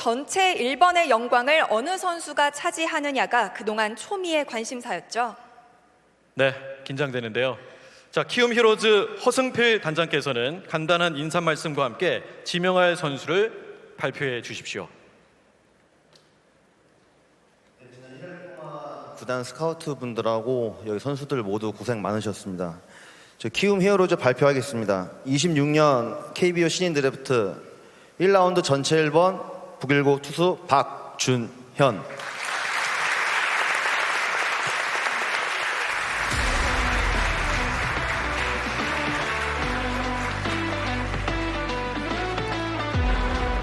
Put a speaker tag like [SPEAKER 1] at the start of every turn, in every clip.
[SPEAKER 1] 전체 1번의 영광을 어느 선수가 차지하느냐가 그동안 초미의 관심사였죠.
[SPEAKER 2] 네, 긴장되는데요. 자, 키움 히로즈 허승필 단장께서는 간단한 인사 말씀과 함께 지명할 선수를 발표해 주십시오.
[SPEAKER 3] 구단 스카우트 분들하고 여기 선수들 모두 고생 많으셨습니다. 저 키움 히어로즈 발표하겠습니다. 26년 KBO 신인 드래프트 1라운드 전체 1번 북일고 투수 박준현.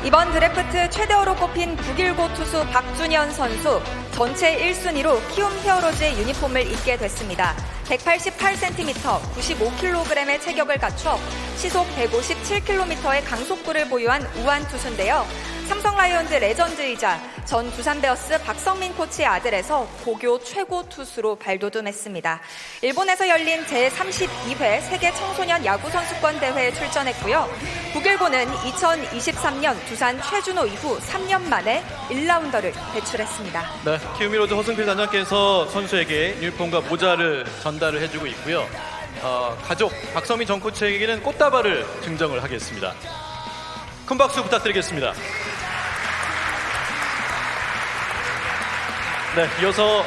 [SPEAKER 1] 이번 드래프트 최대어로 꼽힌 북일고 투수 박준현 선수 전체 1순위로 키움 히어로즈의 유니폼을 입게 됐습니다. 188cm, 95kg의 체격을 갖춰 시속 157km의 강속구를 보유한 우한 투수인데요. 삼성 라이온즈 레전드이자 전 두산 베어스 박성민 코치의 아들에서 고교 최고 투수로 발돋움했습니다. 일본에서 열린 제32회 세계 청소년 야구 선수권 대회에 출전했고요. 북일고는 2023년 두산 최준호 이후 3년 만에 1라운더를 배출했습니다.
[SPEAKER 2] 네, 키움 히로즈 허승필 단장께서 선수에게 유니폼과 모자를 전달을 해주고 있고요. 어, 가족 박성민 전 코치에게는 꽃다발을 증정을 하겠습니다. 큰 박수 부탁드리겠습니다. 네, 이어서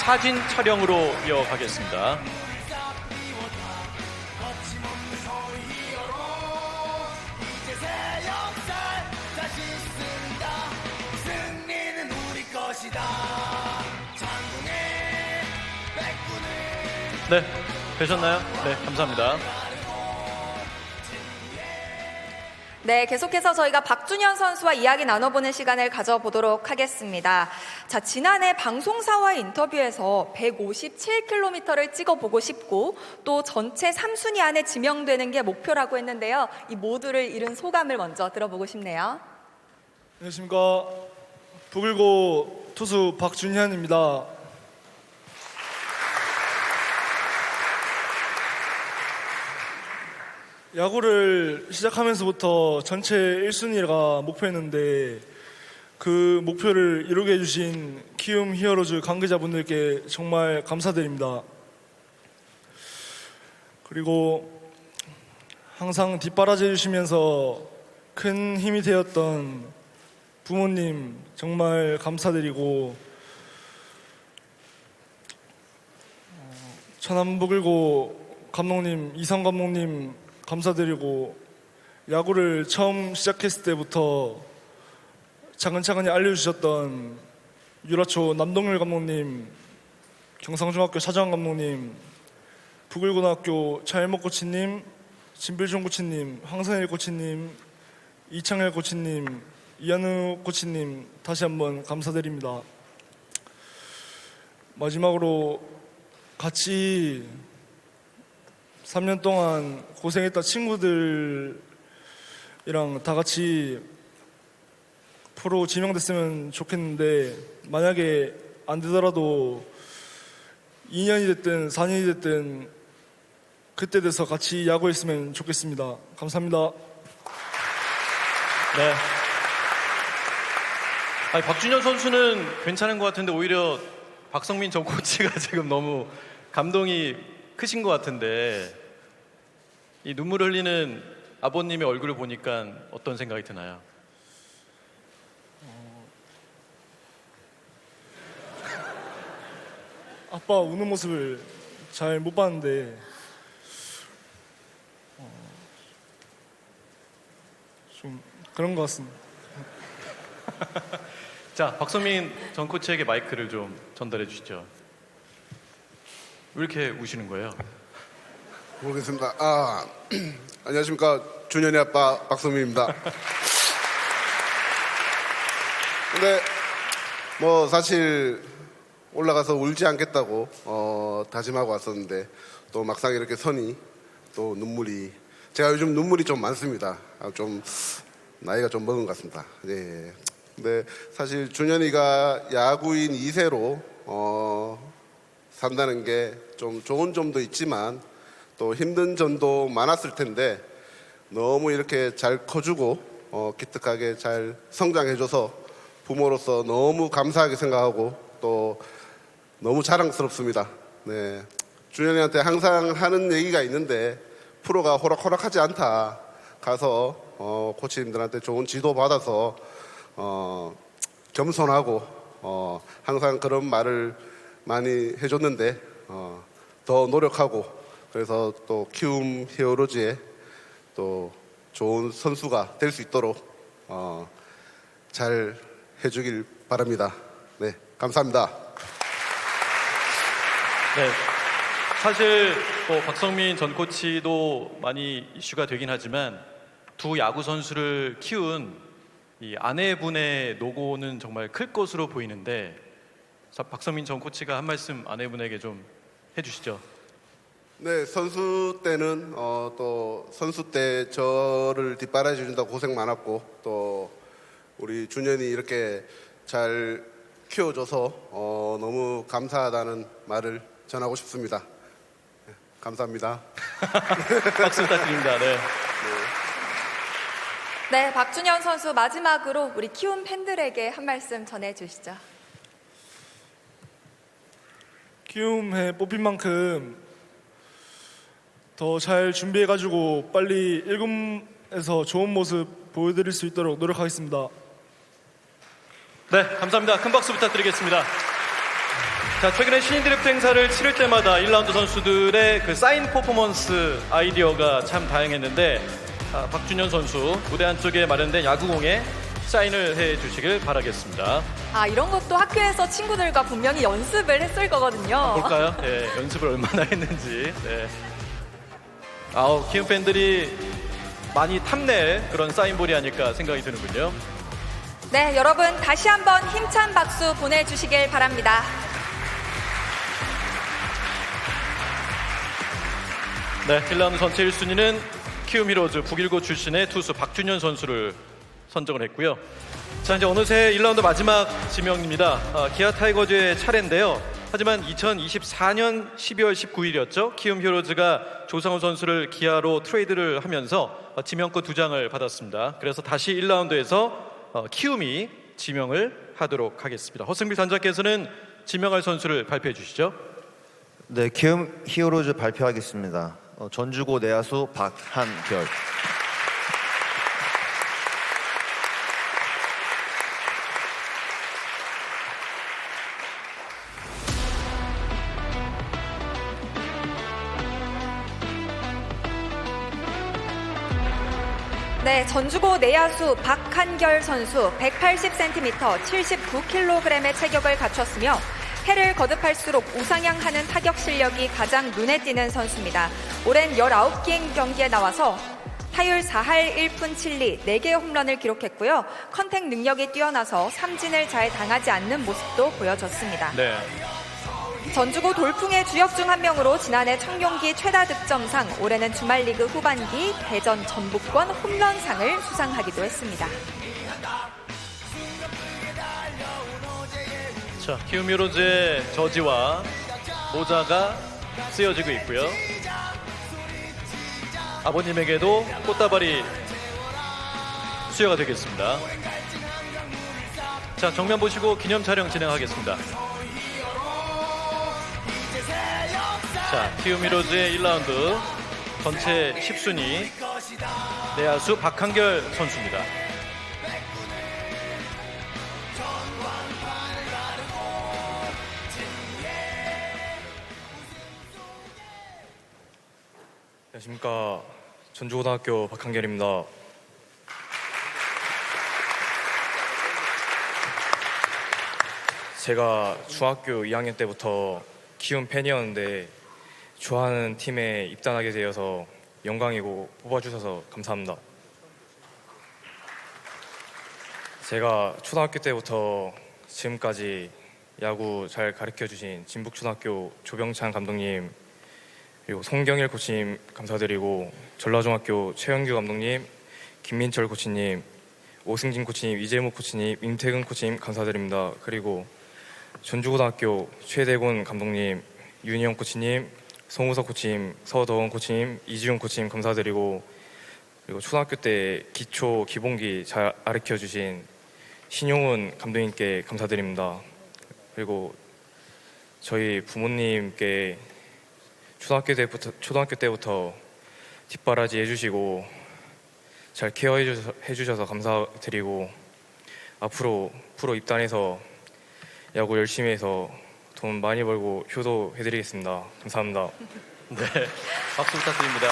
[SPEAKER 2] 사진 촬영으로 이어가겠습니다. 네, 되셨나요? 네, 감사합니다.
[SPEAKER 1] 네, 계속해서 저희가 박준현 선수와 이야기 나눠보는 시간을 가져보도록 하겠습니다. 자, 지난해 방송사와의 인터뷰에서 157km를 찍어보고 싶고 또 전체 3순위 안에 지명되는 게 목표라고 했는데요. 이 모두를 잃은 소감을 먼저 들어보고 싶네요.
[SPEAKER 4] 안녕하십니까 북일고 투수 박준현입니다. 야구를 시작하면서부터 전체 1순위가 목표였는데 그 목표를 이루게 해주신 키움 히어로즈 관계자분들께 정말 감사드립니다. 그리고 항상 뒷바라지 해주시면서 큰 힘이 되었던 부모님 정말 감사드리고 어, 천안북을고 감독님 이성 감독님 감사드리고 야구를 처음 시작했을 때부터 차근차근히 알려주셨던 유라초 남동열 감독님 경상중학교 차장 감독님 북을고등학교 차일목 코치님 진필종 코치님 황선일 코치님 이창일 코치님 이한우 코치님 다시 한번 감사드립니다. 마지막으로 같이 3년 동안 고생했던 친구들이랑 다 같이 프로 지명됐으면 좋겠는데 만약에 안 되더라도 2년이 됐든 4년이 됐든 그때 돼서 같이 야구했으면 좋겠습니다. 감사합니다.
[SPEAKER 2] 네. 아니, 박준현 선수는 괜찮은 것 같은데 오히려 박성민 전 코치가 지금 너무 감동이 크신 것 같은데 이 눈물 흘리는 아버님의 얼굴을 보니까 어떤 생각이 드나요?
[SPEAKER 4] 아빠 우는 모습을 잘 못 봤는데 어, 좀 그런 것 같습니다.
[SPEAKER 2] 자, 박성민 전 코치에게 마이크를 좀 전달해 주시죠. 왜 이렇게 우시는 거예요?
[SPEAKER 5] 모르겠습니다. 아, 안녕하십니까. 준현이 아빠 박성민입니다. 근데 뭐 사실 올라가서 울지 않겠다고 어, 다짐하고 왔었는데 또 막상 이렇게 선이 또 눈물이 제가 요즘 눈물이 좀 많습니다. 아, 좀 나이가 좀 먹은 것 같습니다. 예. 근데 사실 준현이가 야구인 2세로 어, 산다는 게 좀 좋은 점도 있지만 또 힘든 점도 많았을 텐데 너무 이렇게 잘 커주고 어, 기특하게 잘 성장해줘서 부모로서 너무 감사하게 생각하고 또 너무 자랑스럽습니다. 네. 준현이한테 항상 하는 얘기가 있는데 프로가 호락호락하지 않다. 가서 어, 코치님들한테 좋은 지도 받아서 어, 겸손하고 어, 항상 그런 말을 많이 해줬는데 어, 더 노력하고 그래서 또 키움 히어로즈에 또 좋은 선수가 될 수 있도록 어, 잘 해주길 바랍니다. 네, 감사합니다.
[SPEAKER 2] 네. 사실 뭐 박성민 전 코치도 많이 이슈가 되긴 하지만 두 야구 선수를 키운 이 아내분의 노고는 정말 클 것으로 보이는데 자, 박성민 전 코치가 한 말씀 아내분에게 좀 해주시죠.
[SPEAKER 5] 네, 선수 때는 어, 또 선수 때 저를 뒷바라지 준다 고생 많았고 또 우리 준현이 이렇게 잘 키워줘서 어, 너무 감사하다는 말을 전하고 싶습니다. 네, 감사합니다.
[SPEAKER 2] 박수 부탁드립니다. 네.
[SPEAKER 1] 네, 박준현 선수 마지막으로 우리 키움 팬들에게 한 말씀 전해주시죠.
[SPEAKER 4] 키움에 뽑힌 만큼 더 잘 준비해가지고 빨리 1군에서 좋은 모습 보여드릴 수 있도록 노력하겠습니다.
[SPEAKER 2] 네, 감사합니다. 큰 박수 부탁드리겠습니다. 자, 최근에 신인 드래프트 행사를 치를 때마다 1라운드 선수들의 그 사인 퍼포먼스 아이디어가 참 다양했는데 아, 박준현 선수 무대 안쪽에 마련된 야구공에 사인을 해 주시길 바라겠습니다.
[SPEAKER 1] 아, 이런 것도 학교에서 친구들과 분명히 연습을 했을 거거든요.
[SPEAKER 2] 볼까요? 네, 연습을 얼마나 했는지. 네. 아우, 키움 팬들이 많이 탐낼 그런 사인볼이 아닐까 생각이 드는군요.
[SPEAKER 1] 네, 여러분 다시 한번 힘찬 박수 보내주시길 바랍니다.
[SPEAKER 2] 네, 1라운드 전체 1순위는 키움 히로즈 북일고 출신의 투수 박준현 선수를 선정을 했고요. 자, 이제 어느새 1라운드 마지막 지명입니다. 아, 기아 타이거즈의 차례인데요. 하지만 2024년 12월 19일이었죠. 키움 히로즈가 조상우 선수를 기아로 트레이드를 하면서 어, 지명권 두 장을 받았습니다. 그래서 다시 1라운드에서 어, 키움이 지명을 하도록 하겠습니다. 허승필 단장께서는 지명할 선수를 발표해 주시죠.
[SPEAKER 3] 네, 키움 히어로즈 발표하겠습니다. 어, 전주고 내야수 박한결.
[SPEAKER 1] 네, 전주고 내야수 박한결 선수 180cm, 79kg의 체격을 갖췄으며 해를 거듭할수록 우상향하는 타격 실력이 가장 눈에 띄는 선수입니다. 올해는 19개 경기에 나와서 타율 4할 1푼 7리 4개의 홈런을 기록했고요. 컨택 능력이 뛰어나서 삼진을 잘 당하지 않는 모습도 보여줬습니다.
[SPEAKER 2] 네.
[SPEAKER 1] 전주고 돌풍의 주역 중 한 명으로 지난해 청룡기 최다 득점상, 올해는 주말 리그 후반기 대전 전북권 홈런상을 수상하기도 했습니다.
[SPEAKER 2] 자, 키움 히로즈의 저지와 모자가 쓰여지고 있고요. 아버님에게도 꽃다발이 수여가 되겠습니다. 자, 정면 보시고 기념 촬영 진행하겠습니다. 자, 키움 히로즈의 1라운드 전체 10순위 내야수 박한결 선수입니다.
[SPEAKER 6] 안녕하십니까 전주고등학교 박한결입니다. 제가 중학교 2학년 때부터 키움 팬이었는데 좋아하는 팀에 입단하게 되어서 영광이고 뽑아주셔서 감사합니다. 제가 초등학교 때부터 지금까지 야구 잘 가르쳐 주신 진북초등학교 조병찬 감독님 그리고 송경일 코치님 감사드리고 전라중학교 최영규 감독님, 김민철 코치님, 오승진 코치님, 이재무 코치님, 임태근 코치님 감사드립니다. 그리고 전주고등학교 최대곤 감독님, 윤희영 코치님, 송우석 코치님, 서더원 코치님, 이지훈 코치님 감사드리고 그리고 초등학교 때 기초 기본기 잘 가르쳐 주신 신용훈 감독님께 감사드립니다. 그리고 저희 부모님께 초등학교 때부터 초등학교 때부터 뒷바라지 해주시고 잘 케어해 주셔서, 해주셔서 감사드리고 앞으로 프로 입단해서 야구 열심히 해서 돈 많이 벌고 효도 해드리겠습니다. 감사합니다.
[SPEAKER 2] 네, 박수 부탁드립니다.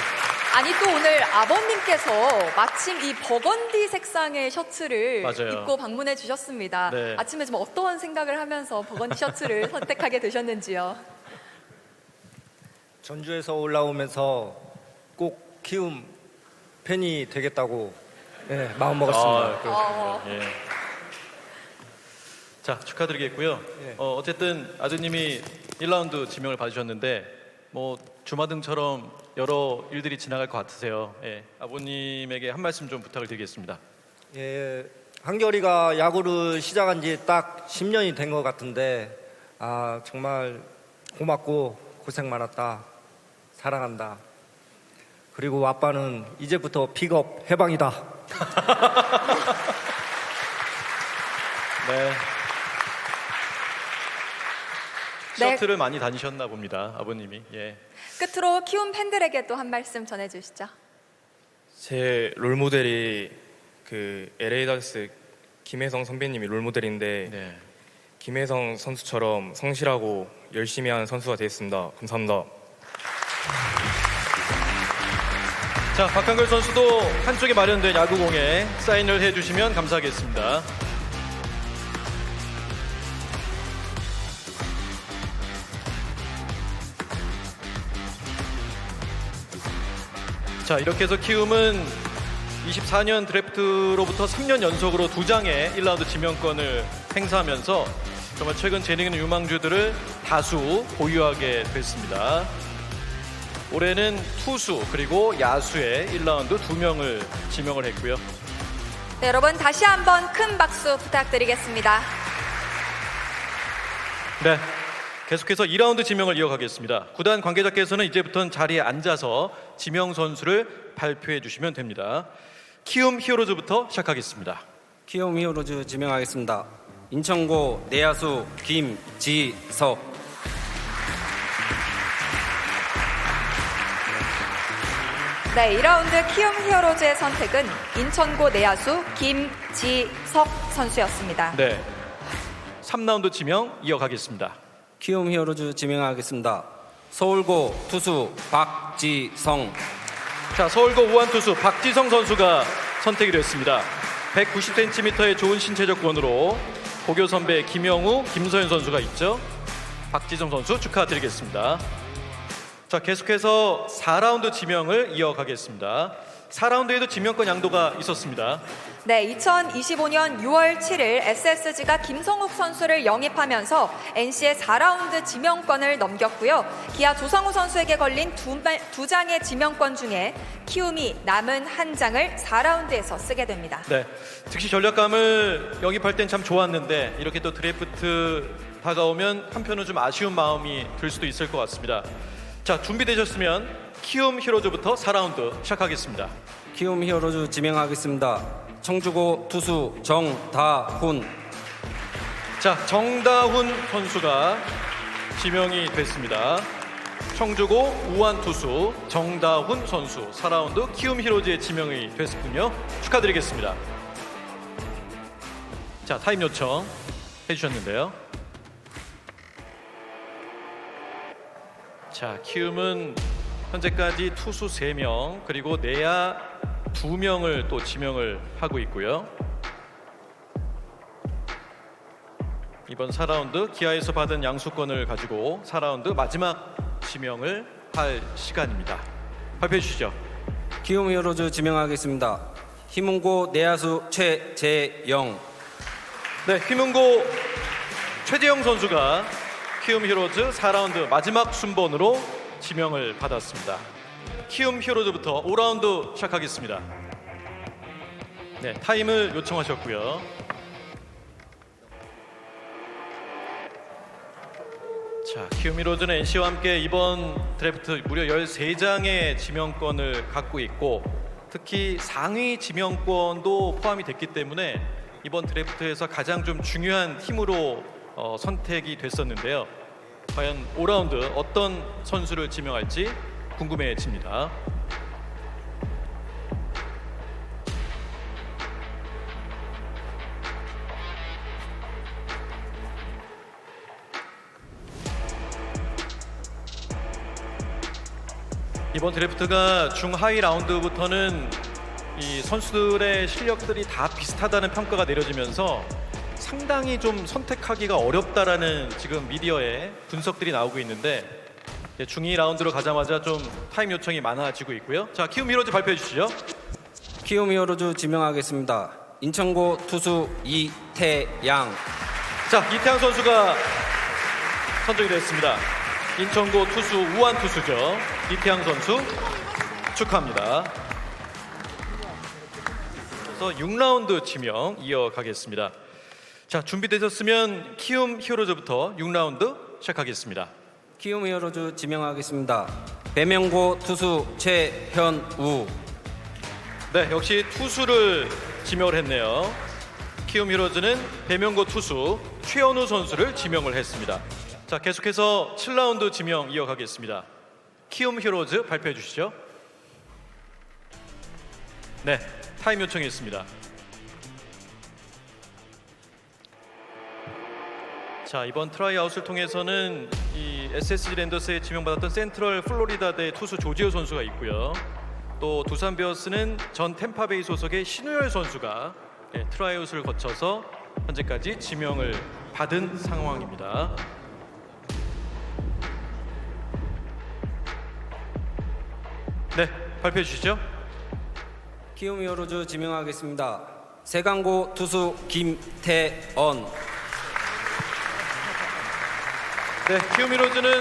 [SPEAKER 1] 아니 또 오늘 아버님께서 마침 이 버건디 색상의 셔츠를
[SPEAKER 2] 맞아요.
[SPEAKER 1] 입고 방문해 주셨습니다.
[SPEAKER 2] 네.
[SPEAKER 1] 아침에 좀 어떤 생각을 하면서 버건디 셔츠를 선택하게 되셨는지요?
[SPEAKER 7] 전주에서 올라오면서 꼭 키움 팬이 되겠다고 예, 마음 먹었습니다.
[SPEAKER 2] 아, 그렇군요. 예. 자, 축하드리겠고요.
[SPEAKER 7] 예.
[SPEAKER 2] 어, 어쨌든 아드님이 1라운드 지명을 받으셨는데 뭐 주마등처럼 여러 일들이 지나갈 것 같으세요. 예. 아버님에게 한 말씀 좀 부탁을 드리겠습니다.
[SPEAKER 7] 예, 한결이가 야구를 시작한 지 딱 10년이 된 것 같은데 아 정말 고맙고 고생 많았다. 사랑한다. 그리고 아빠는 이제부터 픽업 해방이다.
[SPEAKER 2] 네.
[SPEAKER 1] 네.
[SPEAKER 2] 셔틀을 많이 다니셨나 봅니다. 아버님이. 예.
[SPEAKER 1] 끝으로 키움 팬들에게 또한 말씀 전해주시죠.
[SPEAKER 6] 제 롤모델이 그 LA 다저스 김혜성 선배님이 롤모델인데
[SPEAKER 2] 네.
[SPEAKER 6] 김혜성 선수처럼 성실하고 열심히 하는 선수가 되겠습니다. 감사합니다.
[SPEAKER 2] 자, 박한글 선수도 한쪽에 마련된 야구공에 사인을 해주시면 감사하겠습니다. 자, 이렇게 해서 키움은 24년 드래프트로부터 3년 연속으로 두 장의 1라운드 지명권을 행사하면서 정말 최근 재능 있는 유망주들을 다수 보유하게 됐습니다. 올해는 투수 그리고 야수의 1라운드 두 명을 지명을 했고요.
[SPEAKER 1] 네, 여러분 다시 한번 큰 박수 부탁드리겠습니다.
[SPEAKER 2] 네. 계속해서 2라운드 지명을 이어가겠습니다. 구단 관계자께서는 이제부터는 자리에 앉아서 지명 선수를 발표해 주시면 됩니다. 키움 히어로즈부터 시작하겠습니다.
[SPEAKER 8] 키움 히어로즈 지명하겠습니다. 인천고 내야수 김지석
[SPEAKER 1] 네, 2라운드 키움 히어로즈의 선택은 인천고 내야수 김지석 선수였습니다.
[SPEAKER 2] 네. 3라운드 지명 이어가겠습니다.
[SPEAKER 8] 키움 히어로즈 지명하겠습니다. 서울고 투수 박지성
[SPEAKER 2] 자, 서울고 우한 투수 박지성 선수가 선택이 됐습니다. 190cm의 좋은 신체 조건으로 고교 선배 김영우, 김서현 선수가 있죠. 박지성 선수 축하드리겠습니다. 자, 계속해서 4라운드 지명을 이어가겠습니다. 4라운드에도 지명권 양도가 있었습니다.
[SPEAKER 1] 네, 2025년 6월 7일 SSG가 김성욱 선수를 영입하면서 NC의 4라운드 지명권을 넘겼고요. 기아 조성우 선수에게 걸린 두, 말- 두 장의 지명권 중에 키움이 남은 한 장을 4라운드에서 쓰게 됩니다.
[SPEAKER 2] 네, 즉시 전략감을 영입할 땐 참 좋았는데 이렇게 또 드래프트 다가오면 한편은 좀 아쉬운 마음이 들 수도 있을 것 같습니다. 자, 준비되셨으면 키움 히로즈부터 4라운드 시작하겠습니다.
[SPEAKER 8] 키움 히어로즈 지명하겠습니다. 청주고 투수 정다훈
[SPEAKER 2] 자, 정다훈 선수가 지명이 됐습니다. 청주고 우한 투수 정다훈 선수 4라운드 키움 히로즈에 지명이 됐군요. 축하드리겠습니다. 자, 타임 요청 해주셨는데요. 자, 키움은 현재까지 투수 3명 그리고 내야 2명을 또 지명을 하고 있고요. 이번 4라운드 기아에서 받은 양수권을 가지고 4라운드 마지막 지명을 할 시간입니다. 발표해 주시죠.
[SPEAKER 8] 키움 히어로즈 지명하겠습니다. 희문고 내야수 최재영
[SPEAKER 2] 네, 휘문고 최재영 선수가 키움 히어로즈 4라운드 마지막 순번으로 지명을 받았습니다. 키움 히어로즈부터 5라운드 시작하겠습니다. 네, 타임을 요청하셨고요. 자, 키움 히어로즈는 NC와 함께 이번 드래프트 무려 13장의 지명권을 갖고 있고 특히 상위 지명권도 포함이 됐기 때문에 이번 드래프트에서 가장 좀 중요한 팀으로 어, 선택이 됐었는데요. 과연 5라운드 어떤 선수를 지명할지 궁금해집니다. 이번 드래프트가 중하위 라운드부터는 이 선수들의 실력들이 다 비슷하다는 평가가 내려지면서 상당히 좀 선택하기가 어렵다라는 지금 미디어의 분석들이 나오고 있는데 이제 중2 라운드로 가자마자 좀 타임 요청이 많아지고 있고요. 자, 키움 히로즈 발표해 주시죠.
[SPEAKER 8] 키움 히어로즈 지명하겠습니다. 인천고 투수 이태양.
[SPEAKER 2] 자, 이태양 선수가 선정이 됐습니다. 인천고 투수 우한 투수죠. 이태양 선수 축하합니다. 그래서 6라운드 지명 이어가겠습니다. 자, 준비되셨으면 키움 히어로즈부터 6라운드 시작하겠습니다.
[SPEAKER 8] 키움 히어로즈 지명하겠습니다. 배명고 투수 최현우.
[SPEAKER 2] 네, 역시 투수를 지명을 했네요. 키움 히어로즈는 배명고 투수 최현우 선수를 지명을 했습니다. 자, 계속해서 7라운드 지명 이어가겠습니다. 키움 히어로즈 발표해 주시죠. 네, 타임 요청했습니다. 자, 이번 트라이아웃을 통해서는 이 SSG 랜더스에 지명받았던 센트럴 플로리다대 투수 조지호 선수가 있고요. 또 두산 베어스는 전 템파베이 소속의 신우열 선수가 예, 트라이아웃을 거쳐서 현재까지 지명을 받은 상황입니다. 네, 발표해 주시죠.
[SPEAKER 8] 키움 히어로즈 지명하겠습니다. 세강고 투수 김태언.
[SPEAKER 2] 네, 키우미로즈는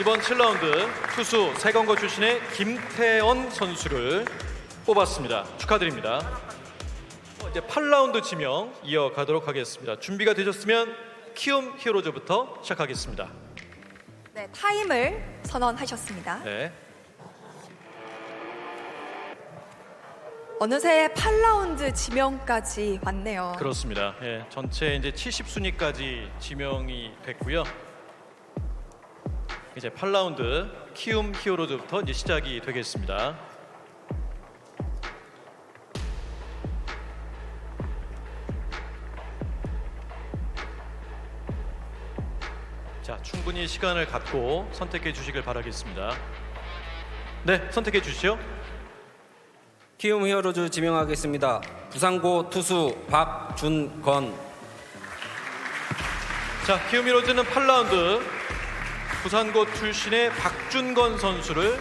[SPEAKER 2] 이번 7라운드 투수 세건거 출신의 김태언 선수를 뽑았습니다. 축하드립니다. 어, 이제 8라운드 지명 이어가도록 하겠습니다. 준비가 되셨으면 키움 히어로즈부터 시작하겠습니다.
[SPEAKER 1] 네, 타임을 선언하셨습니다.
[SPEAKER 2] 네,
[SPEAKER 1] 어느새 8라운드 지명까지 왔네요.
[SPEAKER 2] 그렇습니다. 예, 전체 이제 70순위까지 지명이 됐고요. 이제 8라운드 키움 히어로즈부터 이제 시작이 되겠습니다. 자, 충분히 시간을 갖고 선택해 주시길 바라겠습니다. 네, 선택해 주시죠.
[SPEAKER 8] 키움 히어로즈 지명하겠습니다. 부산고 투수 박준건.
[SPEAKER 2] 자, 키움히로즈는 8라운드 부산고 출신의 박준건 선수를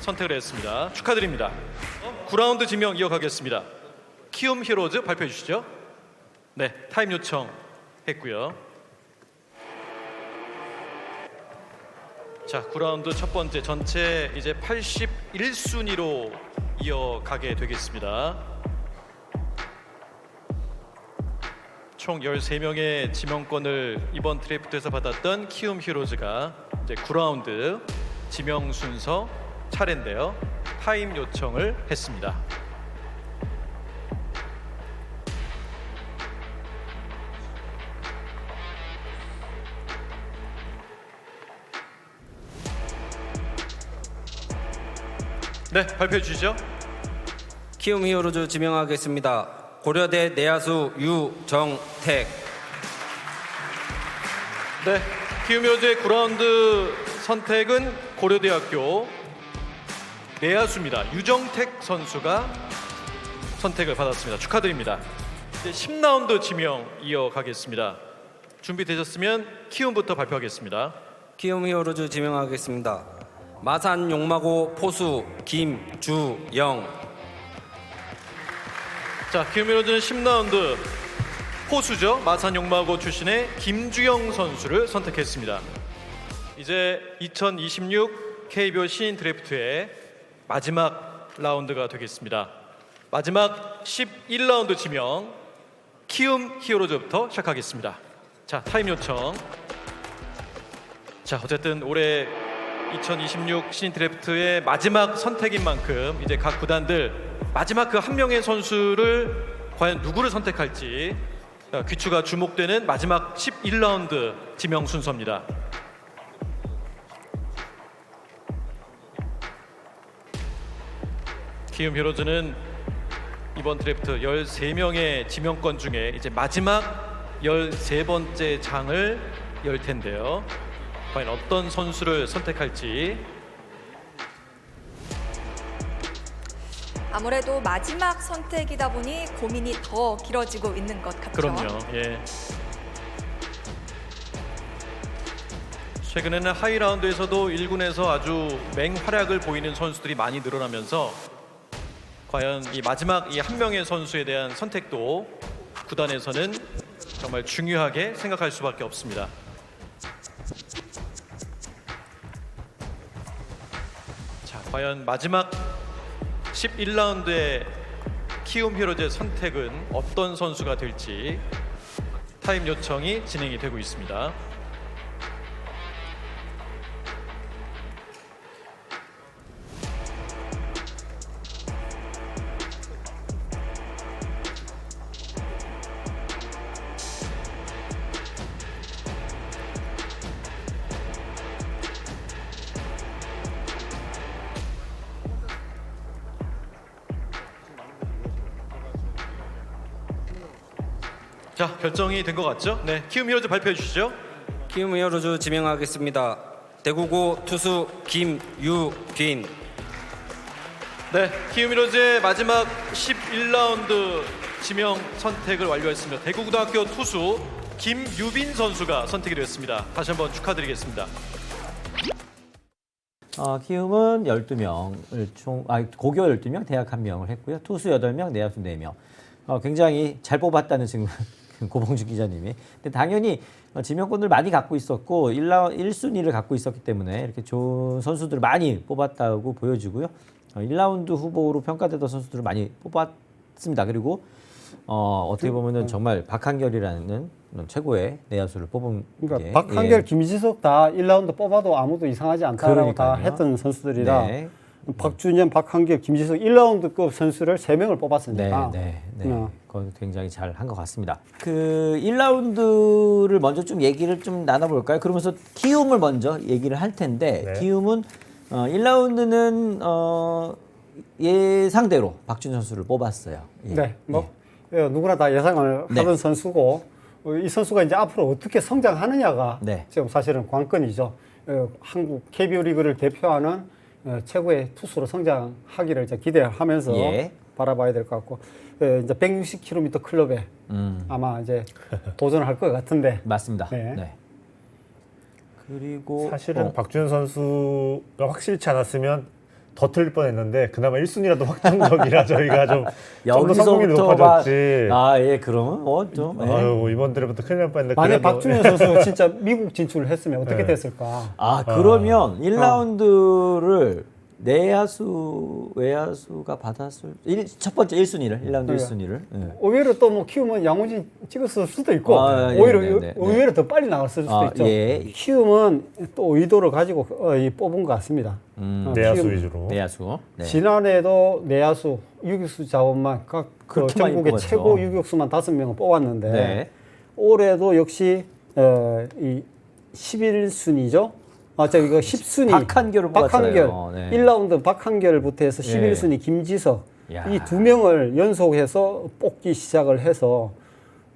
[SPEAKER 2] 선택을 했습니다. 축하드립니다. 9라운드 지명 이어가겠습니다. 키움 히어로즈 발표해 주시죠. 네, 타임 요청 했고요. 자, 9라운드 첫 번째 전체 이제 81순위로 이어가게 되겠습니다. 총 13명의 지명권을 이번 드래프트에서 받았던 키움 히로즈가 이제 9라운드 지명 순서 차례인데요. 타임 요청을 했습니다. 네, 발표해 주시죠.
[SPEAKER 8] 키움 히어로즈 지명하겠습니다. 고려대 내야수 유정택.
[SPEAKER 2] 네, 키움히로즈의 9라운드 선택은 고려대학교 내야수입니다. 유정택 선수가 선택을 받았습니다. 축하드립니다. 이제 10라운드 지명 이어가겠습니다. 준비되셨으면 키움부터 발표하겠습니다.
[SPEAKER 8] 키움 히어로즈 지명하겠습니다. 마산 용마고 포수 김주영.
[SPEAKER 2] 자, 키움히로즈는 10라운드 포수죠. 마산 용마고 출신의 김주영 선수를 선택했습니다. 이제 2026 KBO 신인 드래프트의 마지막 라운드가 되겠습니다. 마지막 11라운드 지명 키움 히어로즈부터 시작하겠습니다. 자, 타임 요청. 자, 어쨌든 올해 2026 신인 드래프트의 마지막 선택인 만큼 이제 각 구단들 마지막 그 한 명의 선수를 과연 누구를 선택할지 자, 귀추가 주목되는 마지막 11라운드 지명 순서입니다. 키움 히로즈는 이번 드래프트 13명의 지명권 중에 이제 마지막 13번째 장을 열 텐데요. 과연 어떤 선수를 선택할지
[SPEAKER 1] 아무래도 마지막 선택이다 보니 고민이 더 길어지고 있는 것 같죠.
[SPEAKER 2] 그럼요. 예. 최근에는 하이 라운드에서도 1군에서 아주 맹활약을 보이는 선수들이 많이 늘어나면서 과연 이 마지막 이 한 명의 선수에 대한 선택도 구단에서는 정말 중요하게 생각할 수밖에 없습니다. 자, 과연 마지막 11라운드의 키움 히로즈의 선택은 어떤 선수가 될지 타임 요청이 진행이 되고 있습니다. 자, 결정이 된 것 같죠? 네, 키움 히로즈 발표해 주시죠.
[SPEAKER 8] 키움 히어로즈 지명하겠습니다. 대구고 투수 김유빈.
[SPEAKER 2] 네, 키움 히로즈의 마지막 11라운드 지명 선택을 완료했습니다. 대구고등학교 투수 김유빈 선수가 선택이 되었습니다. 다시 한번 축하드리겠습니다.
[SPEAKER 9] 어, 키움은 12명을 총, 아, 고교 12명, 대학 1명을 했고요. 투수 8명, 내야수 4명. 어, 굉장히 잘 뽑았다는 지금 고봉주 기자님이. 근데 당연히 어, 지명권을 많이 갖고 있었고 1라, 1순위를 갖고 있었기 때문에 이렇게 좋은 선수들을 많이 뽑았다고 보여지고요. 어, 1라운드 후보로 평가되던 선수들을 많이 뽑았습니다. 그리고 어, 어떻게 보면은 정말 박한결이라는 최고의 내야수를 뽑은
[SPEAKER 10] 그러니까
[SPEAKER 9] 게,
[SPEAKER 10] 박한결,
[SPEAKER 9] 예.
[SPEAKER 10] 김지석 다 1라운드 뽑아도 아무도 이상하지 않다라고 다
[SPEAKER 9] 그러니까요.
[SPEAKER 10] 했던 선수들이라
[SPEAKER 9] 네.
[SPEAKER 10] 박준현, 박한결, 김지석 1라운드급 선수를 3명을
[SPEAKER 9] 네,
[SPEAKER 10] 뽑았으니까
[SPEAKER 9] 네, 네.
[SPEAKER 10] 어.
[SPEAKER 9] 그건 굉장히 잘 한 것 같습니다. 그 1라운드를 먼저 좀 얘기를 좀 나눠볼까요? 그러면서 키움을 먼저 얘기를 할 텐데
[SPEAKER 10] 네.
[SPEAKER 9] 키움은 어, 1라운드는 어, 예상대로 박준 선수를 뽑았어요. 예.
[SPEAKER 10] 네, 뭐 예, 누구나 다 예상을
[SPEAKER 9] 네.
[SPEAKER 10] 하던 선수고 어, 이 선수가 이제 앞으로 어떻게 성장하느냐가
[SPEAKER 9] 네.
[SPEAKER 10] 지금 사실은 관건이죠. 어, 한국 KBO 리그를 대표하는 어, 최고의 투수로 성장하기를 이제 기대하면서
[SPEAKER 9] 예.
[SPEAKER 10] 바라봐야 될 것 같고 예, 이제 160km 클럽에
[SPEAKER 9] 음,
[SPEAKER 10] 아마 이제 도전을 할것 같은데
[SPEAKER 9] 맞습니다.
[SPEAKER 10] 네.
[SPEAKER 9] 네. 그리고
[SPEAKER 11] 사실은
[SPEAKER 9] 어,
[SPEAKER 11] 박주현 선수가 확실치 않았으면 더 틀릴 뻔했는데 그나마 1순위라도 확정적이라 저희가 좀 좀더 성공이
[SPEAKER 9] 여기서부터가
[SPEAKER 11] 높아졌지.
[SPEAKER 9] 아, 예, 그러면 뭐좀 예.
[SPEAKER 11] 아유 이번 드래프트 큰일 날 뻔했는데
[SPEAKER 10] 만약 박준현 선수 진짜 미국 진출을 했으면 어떻게
[SPEAKER 11] 네.
[SPEAKER 10] 됐을까?
[SPEAKER 9] 아, 그러면 1라운드를 내야수, 외야수가 받았을 일, 첫 번째 1순위를, 1라운드
[SPEAKER 10] 네.
[SPEAKER 9] 1순위를. 예.
[SPEAKER 10] 오히려 또 뭐 키우면 양호진 찍었을 수도 있고
[SPEAKER 9] 아, 예,
[SPEAKER 10] 오히려
[SPEAKER 9] 네, 네, 네.
[SPEAKER 10] 오히려 더 빨리 나갔을 수도
[SPEAKER 9] 아,
[SPEAKER 10] 있죠.
[SPEAKER 9] 예.
[SPEAKER 10] 키움은 또 의도를 가지고 어, 이 뽑은 것 같습니다.
[SPEAKER 9] 음,
[SPEAKER 10] 어,
[SPEAKER 11] 내야수
[SPEAKER 10] 키움.
[SPEAKER 11] 위주로.
[SPEAKER 9] 내야수. 네.
[SPEAKER 10] 지난해도 내야수, 유격수 자원만 각 그 전국의. 최고 유격수만 다섯 명을 뽑았는데
[SPEAKER 9] 네.
[SPEAKER 10] 올해도 역시 어, 이 11순위죠. 아, 저 이거 10순위.
[SPEAKER 9] 박한결을
[SPEAKER 10] 박한결.
[SPEAKER 9] 뽑았어요. 네.
[SPEAKER 10] 1라운드 박한결부터 해서
[SPEAKER 9] 예.
[SPEAKER 10] 11순위 김지석.
[SPEAKER 9] 야.
[SPEAKER 10] 이두 명을 연속해서 뽑기 시작을 해서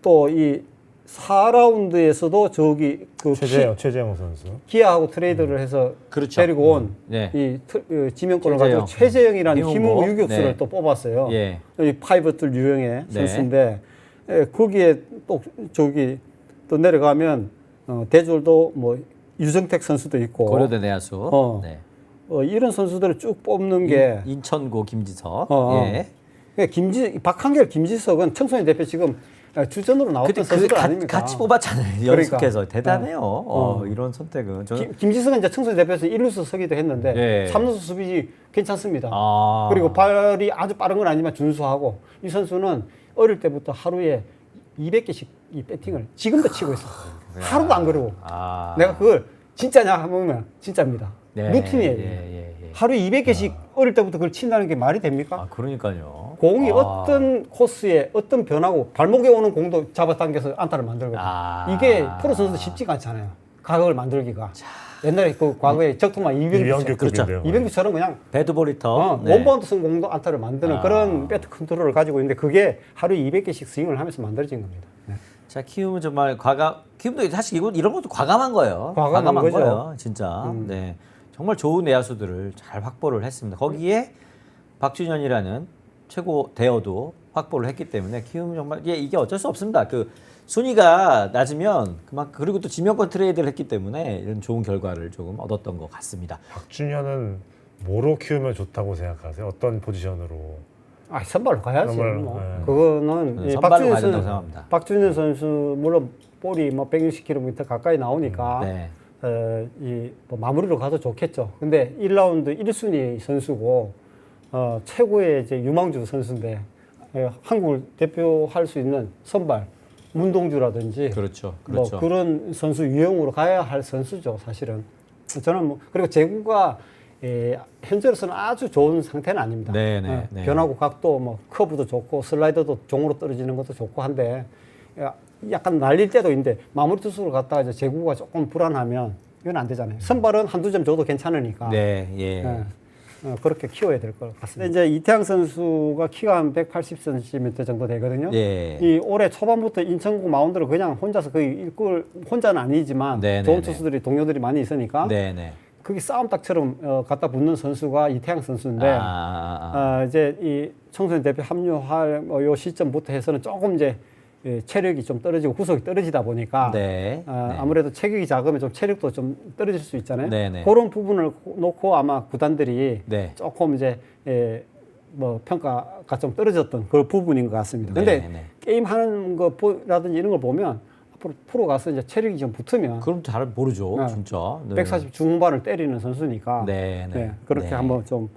[SPEAKER 10] 또이 4라운드에서도 저기 그
[SPEAKER 11] 최재영 최재영 선수.
[SPEAKER 10] 기아하고 트레이드를 해서
[SPEAKER 9] 그렇죠.
[SPEAKER 10] 데리고 온
[SPEAKER 9] 네.
[SPEAKER 10] 이 트- 어, 지명권을
[SPEAKER 9] 최재영.
[SPEAKER 10] 가지고 최재영이라는. 김홍호 유격수를
[SPEAKER 9] 네.
[SPEAKER 10] 또 뽑았어요.
[SPEAKER 9] 예.
[SPEAKER 10] 이 파이브들 유형의
[SPEAKER 9] 네.
[SPEAKER 10] 선수인데 예, 거기에 또 저기 또 내려가면 어, 대졸도 뭐 유정택 선수도 있고
[SPEAKER 9] 고려대 내야수.
[SPEAKER 10] 어.
[SPEAKER 9] 네.
[SPEAKER 10] 어, 이런 선수들을 쭉 뽑는 게
[SPEAKER 9] 인, 인천고 김지석.
[SPEAKER 10] 어,
[SPEAKER 9] 예.
[SPEAKER 10] 예, 김지 박한결 김지석은 청소년 대표 지금 어, 주전으로 나왔던
[SPEAKER 9] 그
[SPEAKER 10] 선수들
[SPEAKER 9] 가-
[SPEAKER 10] 아닙니까?
[SPEAKER 9] 같이 뽑았잖아요.
[SPEAKER 10] 그러니까.
[SPEAKER 9] 연속해서 대단해요. 어,
[SPEAKER 10] 어.
[SPEAKER 9] 이런 선택은 저는
[SPEAKER 10] 김, 김지석은 이제 청소년 대표에서 1루수 서기도 했는데
[SPEAKER 9] 예.
[SPEAKER 10] 삼 3루수 수비 괜찮습니다.
[SPEAKER 9] 아.
[SPEAKER 10] 그리고 발이 아주 빠른 건 아니지만 준수하고 이 선수는 어릴 때부터 하루에 200개씩 이 배팅을 지금도 치고 있어. 하루도 안 그러고.
[SPEAKER 9] 아.
[SPEAKER 10] 내가 그걸 진짜냐 하면 진짜입니다.
[SPEAKER 9] 네,
[SPEAKER 10] 루틴이에요.
[SPEAKER 9] 예, 예, 예.
[SPEAKER 10] 하루에 200개씩 어릴 때부터 그걸 친다는 게 말이 됩니까?
[SPEAKER 9] 아, 그러니까요.
[SPEAKER 10] 공이
[SPEAKER 9] 아.
[SPEAKER 10] 어떤 코스에 어떤 변화고 발목에 오는 공도 잡아당겨서 안타를 만들거든요.
[SPEAKER 9] 아.
[SPEAKER 10] 이게 프로 선수 쉽지가 않잖아요. 가격을 만들기가. 옛날에 그 과거에 적통만 이병규
[SPEAKER 11] 이병규급인데요.
[SPEAKER 10] 이병규처럼 그냥
[SPEAKER 9] 배드볼 히터.
[SPEAKER 10] 어,
[SPEAKER 9] 네.
[SPEAKER 10] 원바운드 쓴 공도 안타를 만드는
[SPEAKER 9] 아.
[SPEAKER 10] 그런 배트 컨트롤을 가지고 있는데 그게 하루에 200개씩 스윙을 하면서 만들어진 겁니다. 네.
[SPEAKER 9] 자 키움은 정말 과감. 키움도 사실 이건 이런 것도 과감한 거예요.
[SPEAKER 10] 과감한 거죠.
[SPEAKER 9] 거예요, 진짜.
[SPEAKER 10] 음.
[SPEAKER 9] 네, 정말 좋은 내야수들을 잘 확보를 했습니다. 거기에 박준현이라는 최고 대어도 확보를 했기 때문에 키움 정말 예, 이게 어쩔 수 없습니다. 그 순위가 낮으면 그만 그리고 또 지명권 트레이드를 했기 때문에 이런 좋은 결과를 조금 얻었던 것 같습니다.
[SPEAKER 11] 박준현은 뭐로 키우면 좋다고 생각하세요? 어떤 포지션으로?
[SPEAKER 10] 아 선발로 가야지.
[SPEAKER 11] 선발로,
[SPEAKER 10] 뭐.
[SPEAKER 11] 네.
[SPEAKER 10] 그거는
[SPEAKER 9] 네,
[SPEAKER 10] 예,
[SPEAKER 9] 선발로
[SPEAKER 10] 박준현
[SPEAKER 9] 된다고
[SPEAKER 10] 선수,
[SPEAKER 9] 생각합니다.
[SPEAKER 10] 박준현 선수 물론 볼이 뭐 160km 가까이 나오니까
[SPEAKER 9] 네.
[SPEAKER 10] 어, 이뭐 마무리로 가도 좋겠죠. 근데 1라운드 1순위 선수고 어, 최고의 이제 유망주 선수인데 예, 한국을 대표할 수 있는 선발 문동주라든지
[SPEAKER 9] 그렇죠,
[SPEAKER 10] 뭐
[SPEAKER 9] 그렇죠.
[SPEAKER 10] 그런 선수 유형으로 가야 할 선수죠, 사실은. 저는 뭐 그리고 제구가 예, 현재로서는 아주 좋은 상태는 아닙니다.
[SPEAKER 9] 네, 네,
[SPEAKER 10] 예,
[SPEAKER 9] 네.
[SPEAKER 10] 변화구 각도 뭐 커브도 좋고 슬라이더도 종으로 떨어지는 것도 좋고 한데 야, 약간 날릴 때도 있는데 마무리 투수를 갖다가 이제 제구가 조금 불안하면 이건 안 되잖아요. 선발은 한두 점 줘도 괜찮으니까.
[SPEAKER 9] 네, 예.
[SPEAKER 10] 예. 어, 그렇게 키워야 될 것 같습니다. 이제 이태양 선수가 키가 한 180cm 정도 되거든요.
[SPEAKER 9] 예.
[SPEAKER 10] 이 올해 초반부터 인천국 마운드를 그냥 혼자서 거의 일골 혼자는 아니지만
[SPEAKER 9] 네, 네,
[SPEAKER 10] 좋은
[SPEAKER 9] 네.
[SPEAKER 10] 투수들이 동료들이 많이 있으니까
[SPEAKER 9] 네, 네.
[SPEAKER 10] 그게 싸움닭처럼 어, 갖다 붙는 선수가 이태양 선수인데
[SPEAKER 9] 아.
[SPEAKER 10] 어, 이제 이 청소년 대표 합류할 뭐 요 시점부터 해서는 조금 이제 예, 체력이 좀 떨어지고 구속이 떨어지다 보니까
[SPEAKER 9] 네,
[SPEAKER 10] 어,
[SPEAKER 9] 네.
[SPEAKER 10] 아무래도 체격이 작으면 좀 체력도 좀 떨어질 수 있잖아요.
[SPEAKER 9] 네, 네.
[SPEAKER 10] 그런 부분을 놓고 아마 구단들이
[SPEAKER 9] 네.
[SPEAKER 10] 조금 이제 예, 뭐 평가가 좀 떨어졌던 그 부분인 것 같습니다. 근데
[SPEAKER 9] 네, 네.
[SPEAKER 10] 게임 하는 거라든지 이런 걸 보면 프로 가서 이제 체력이 좀 붙으면
[SPEAKER 9] 그럼 잘 모르죠,
[SPEAKER 10] 네.
[SPEAKER 9] 진짜. 네.
[SPEAKER 10] 140 중반을 때리는 선수니까
[SPEAKER 9] 네, 네.
[SPEAKER 10] 네, 그렇게
[SPEAKER 9] 네.
[SPEAKER 10] 한번 좀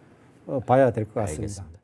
[SPEAKER 10] 어, 봐야 될 것 같습니다.
[SPEAKER 9] 알겠습니다.